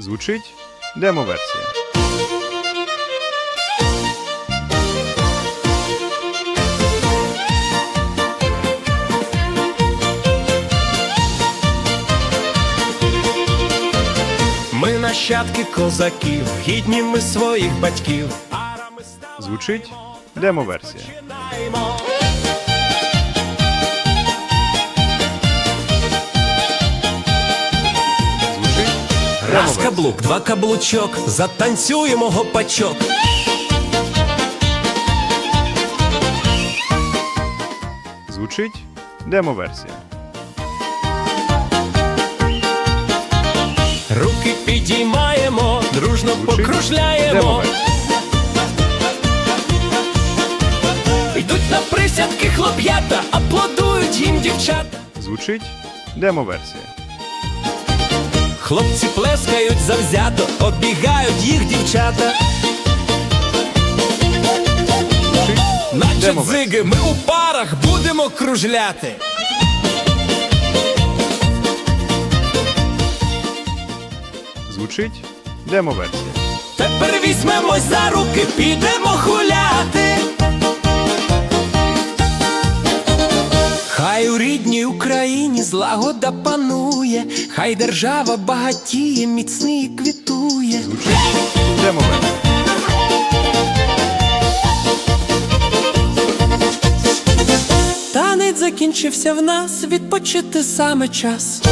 Звучить демо-версія. Ми нащадки козаків, гідні ми своїх батьків. Звучить демо-версія. Раз каблук, два каблучок, затанцюємо гопачок. Звучить демо-версія. Руки підіймаємо, дружно Звучить покружляємо. Йдуть на присядки хлоп'ята, аплодують їм дівчата. Звучить демо-версія. Хлопці плескають завзято, обігають їх дівчата. Наче дзиги, ми у парах будемо кружляти. Звучить демо-версія. Тепер візьмемось за руки, підемо гуляти. Рідній Україні злагода панує, хай держава багатіє, міцний квітує. Звучить. Танець закінчився в нас, відпочити саме час.